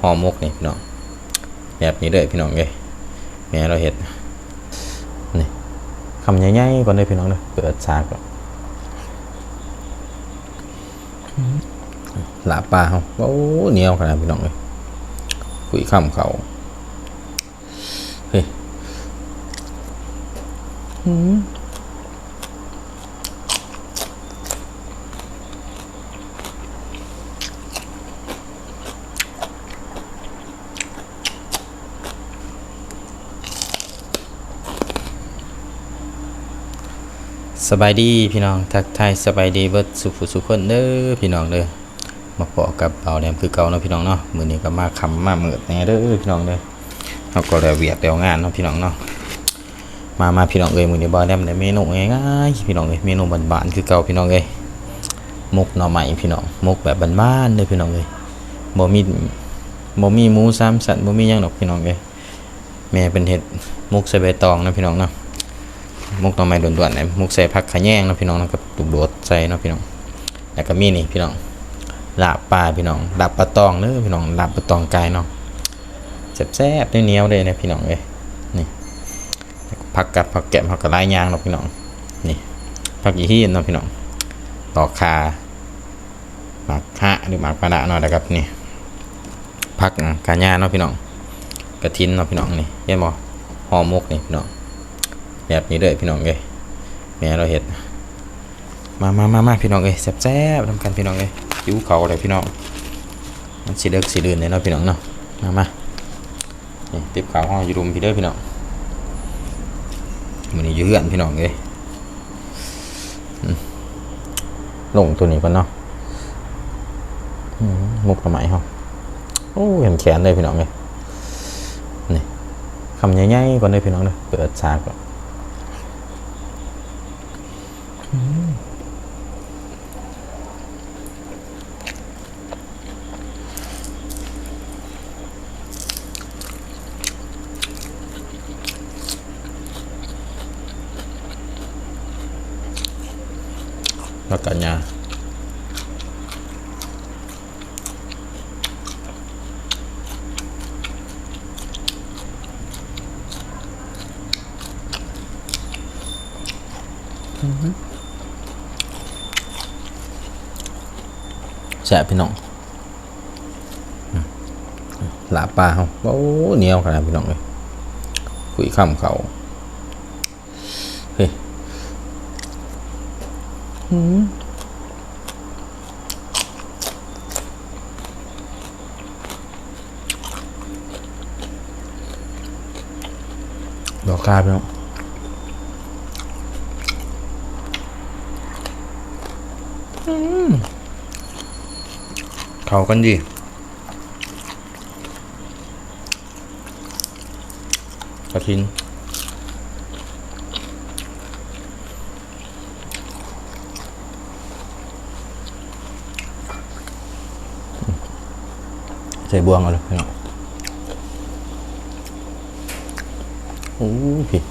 ห่อมกนี่พี่น้องแบบนี้เลยพี่น้องเลยแม่เราเห็ดนี่คำใหญ่ๆก่อนเลยพี่น้องเลยเปิดฉากก่อนหลาปลาเขาโอ้เหนียวขนาดพี่น้องเลยคุยข้ามเขาเฮ้ย สบายดีพี่น้องทักทายสบายดีเบิดสุขสุขคนเด้อพี่น้องเด้อมาพอกับเบาแดมคือเก่าเนาะพี่น้องเนาะมื้อนี้ก็มาคำมาเมิดแน่เด้อพี่น้องเด้อเฮาก็ได้เวียกแล้วงานเนาะพี่น้องเนาะมามาพี่น้องเอ้ยมื้อนี้บ่แดมได้เมนูง่ายๆพี่น้องเอ้ยเมนูบ้านๆคือเก่าพี่น้องเอ้ยมุกหน่อไม้พี่น้องมุกแบบบ้านๆเด้อพี่น้องเอ้ยบ่มีบ่มีหมูสามสันบ่มีหยังดอกพี่น้องเอ้ยแม่เป็นเฮ็ดมุกใส่ใบตองนะพี่น้องเนาะ มุกหน่อไม้ด่วนๆเนี่ยมุกใส่ผักขะแยงเนาะพี่น้องนาะกับตุกโดดใส่เนาะพี่น้องแล้วก็มีนี่พี่น้องลาบปลาพี่น้องลาบปลาตองเด้อพี่น้องลาบปลาตองกายเนาะแซ่บๆเหนียวๆเลยนะพี่น้องเอ้ยนี่ผักกัดผักแกะผักกระไรยางเนาะพี่น้องนี่ผักยี่ฮีนเนาะพี่น้องตอกคาหมากฮะหรือหมากปลาดะเนาะนะครับนี่ผักกาญาเนาะพี่น้องกระทินเนาะพี่น้องนี่เห็นบ่ห่อหมกนี่พี่น้อง แบบนี้เลยพี่น้องเอ้ยแม่เราเห็ดมามามามาพี่น้องเอ้ยแซ่บๆทำกันพี่น้องเอ้ยยิ้วเขาเลยพี่น้องมันสีเลือกสีเดือนเลยเนาะพี่น้องเนาะมามานี่ติบขาวห้องยูรุมพี่เด้อพี่น้องมันนี่ยืเอื้อนพี่น้องเอ้ยลงตัวนี้ก่อนเนาะมุกทำไมเขาโอ้เห็นแขนเลยพี่น้องเอ้ยนี่คำใหญ่ๆก่อนเลยพี่น้องเลยเปิดฉากก่อน แล้วกันยาแซ่บพี่น้องหลาปลาเขาโอ้เหนียวขนาดพี่น้องเลยคุยข้ามเขาเฮ้ย ดอกคาพี่น้องเข้ากันดีกระทิน ใส่บวงเอาเลยพี่น้องโอ้พี่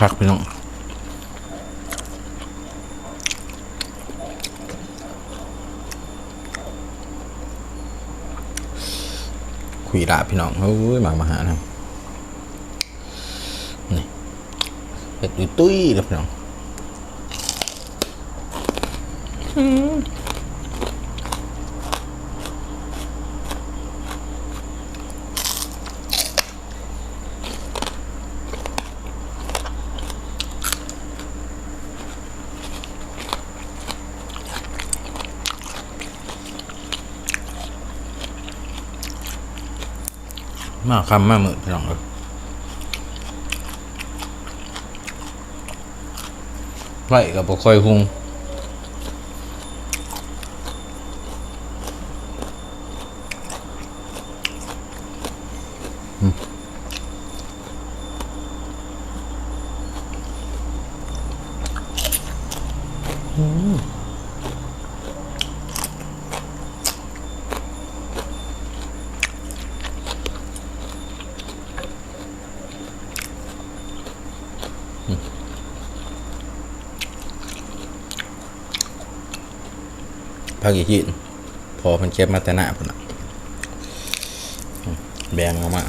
พักพี่น้อง คุยละพี่น้องเฮ้ยมามาหานะนี่เผ็ดตุ้ยตุ้ยเลยพี่น้อง มากคำมากมือพี่น้องเลยไล่กับบ่ค่อยหุง พักอีกทีพอมันเก็บมาแต่หน้าพุ่นน่ะอืมแบงออกมา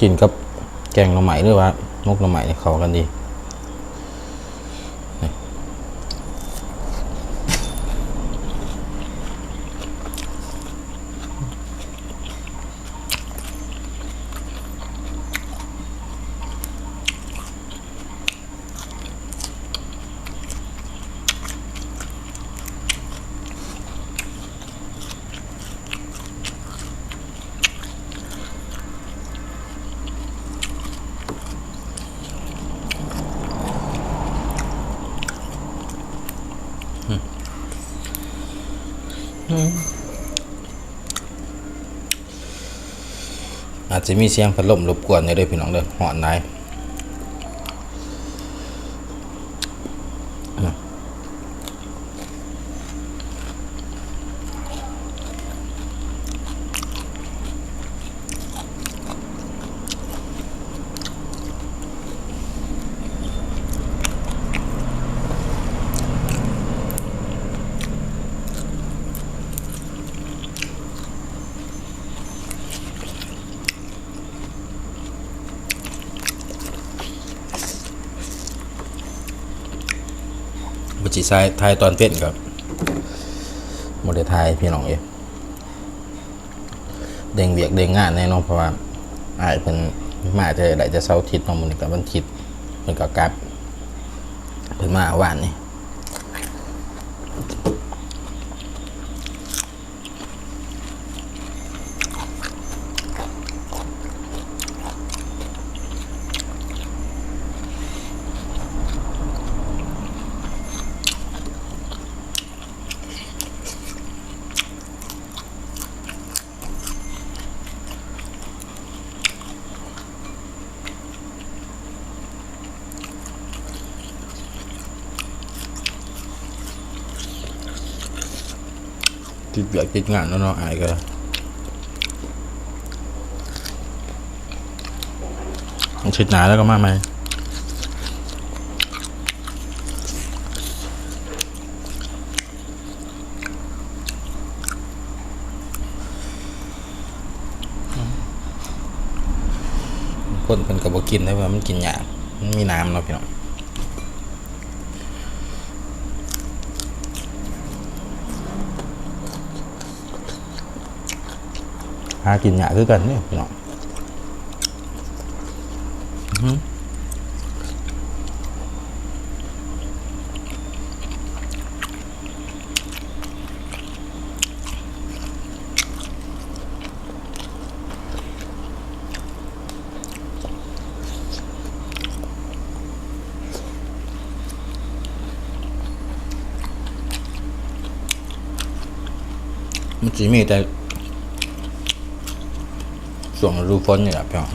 กินกับแกงหน่อไม้หรือว่า มกหน่อไม้เขากันดี อาจจะมีเสียงพัดลมรบกวนในเด้อพี่น้องเด้อหอนไหน จิไซทยตอนเต้นกับโมเดลไทยพี่น้องเองเด้งเวียกเด้งงานแน่นอนเพราะว่าอาจเป็นมาจะได้จะเสาร์อาทิตย์เนาะมื้อนี้ก็วันอาทิตย์เพิ่นกับกลับเพิ่นมาว่านนี่ ติดเบียกติดงานแล้วเนาะอายก็ชิดหนาแล้วก็มาไหมคนเป็นกับอกินได้ว่ามันกินยากมันมีน้ำเนาะพี่น้อง หากินหยาคือกันเนี่ยพี่น้องอื้อหือมันจะมีแต่ ส่วนฤดูฝนนี่แหละพี่น้อง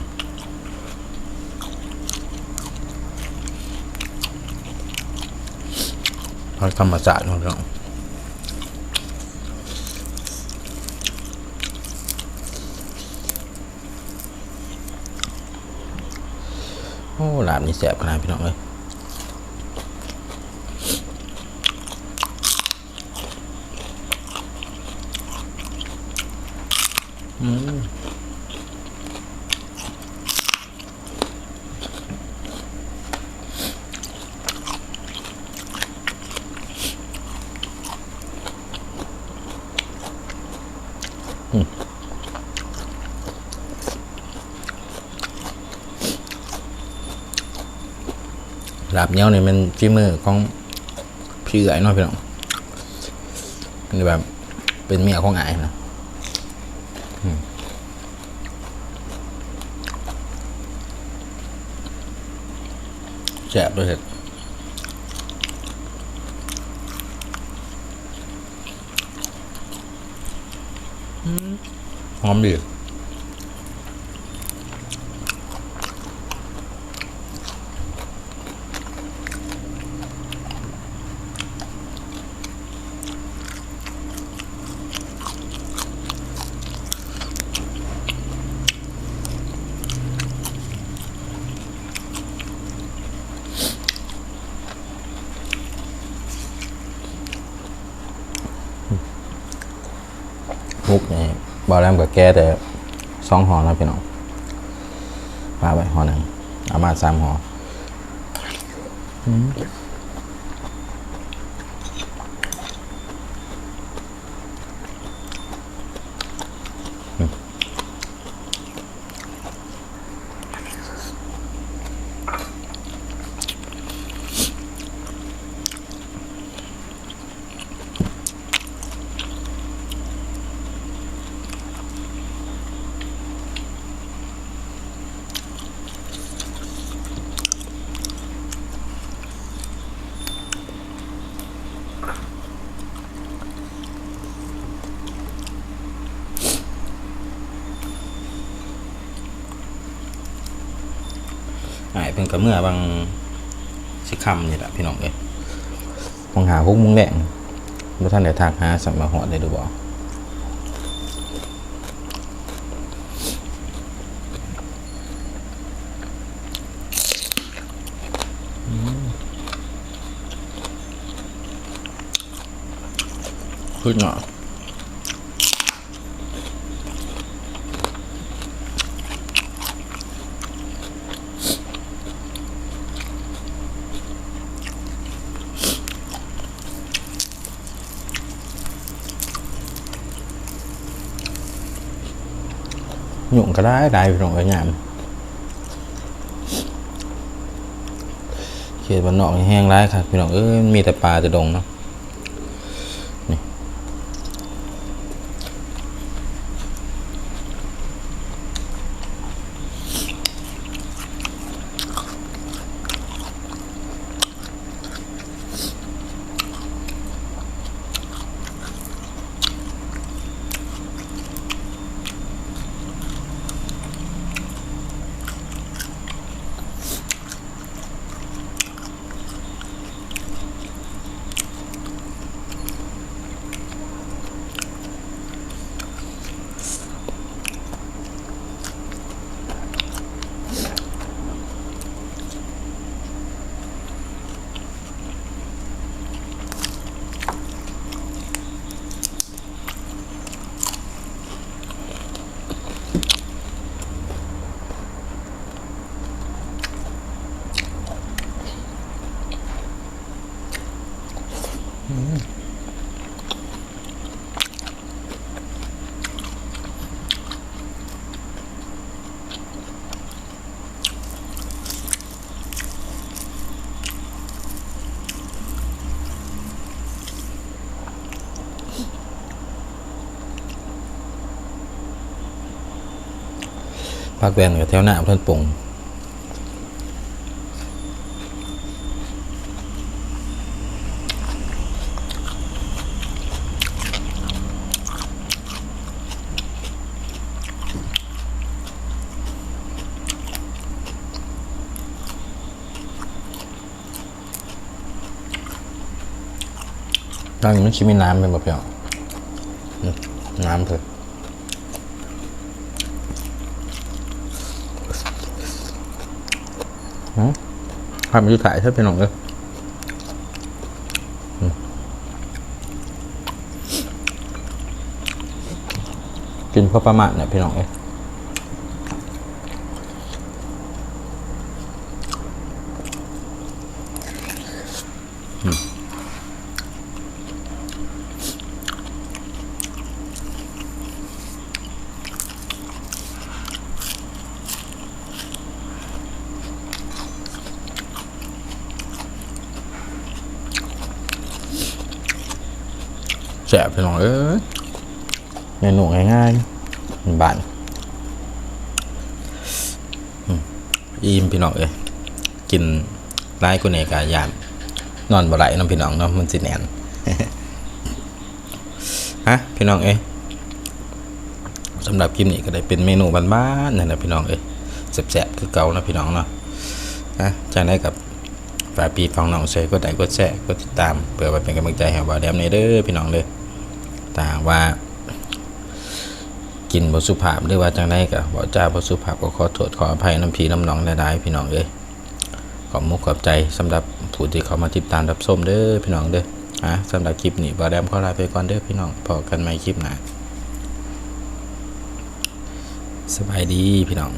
พักธรรมศาสตร์ของเราโอ้หลาบนี่แสบขนาดพี่น้องเลยหลาบเหนี้ยวนี่มันฝีมือของพี่เอ๋ยเนาะพี่น้องมันแบบเป็นเมียของอายนะอืมแสบด้วยเห็ดหอมดี กนี่ บอแรมกับแกแต่สองห่อนะพี่น้องมาไปห่อหนึ่งอามาสามห่อ เพิ่งกับเมื่อบางสิคำนี่แหละพี่น้องเอ้ยมองหาพวกมุงแดงบ่ท่านได้ทักหาสัมมาหอดได้ดูบ่ขึ้นเนาะ ยุ่งก็ได้ได้พี่น้องเอ้ยามเขตบ้านนอกแห้งร้ายครับพี่น้องเอ้ยมีแต่ปลาจะดงเนาะ ภาคแวนกับแถวหน้าท่านปง ตอนนี้มันชิมีน้ำเป็นแบบเดียวน้ำเถอะทำอยู่ถ่ายถ้าเป็นหนองเลยอืมกินพอประมาณเนี่ยพี่น้องเอ้ แสบพี่น้องเอ้ยเมนูง่ายๆบ้านอืมอิ่มพี่น้องเอ้ยกินไล่กุนเอกายานนอนบ่ไหลน้ำพี่น้องเนาะมันสิแน่นฮะพี่น้องเอ้ยสำหรับคลิปนี้ก็ได้เป็นเมนูบ้านๆนั่นแหละพี่น้องเอ้ยแซ่บๆคือเก่านะพี่น้องเนาะนะจากได้กับฝากปีฟังน้องเซยก็ได้กดแชร์กดติดตามเพื่อไว้เป็นกำลังใจให้บ่าวแดมในเด้อพี่น้องเด้อแต่าว่า กินบสุภาพหรือว่าจังไดกับบ่จ้าบสุภาพก็ขอโทษขออภัยน้ำพีน้ำหนองหลายๆพี่น้องเลยขอบมุกขอบใจสำหรับผู้ที่เขามาติดตามรับส้มเด้อพี่น้องเด้อฮะสำหรับคลิปนี้บาแดมขอลาไปก่อนเด้อพี่น้องพอกันใหม่คลิปหน้าสบายดีพี่น้อง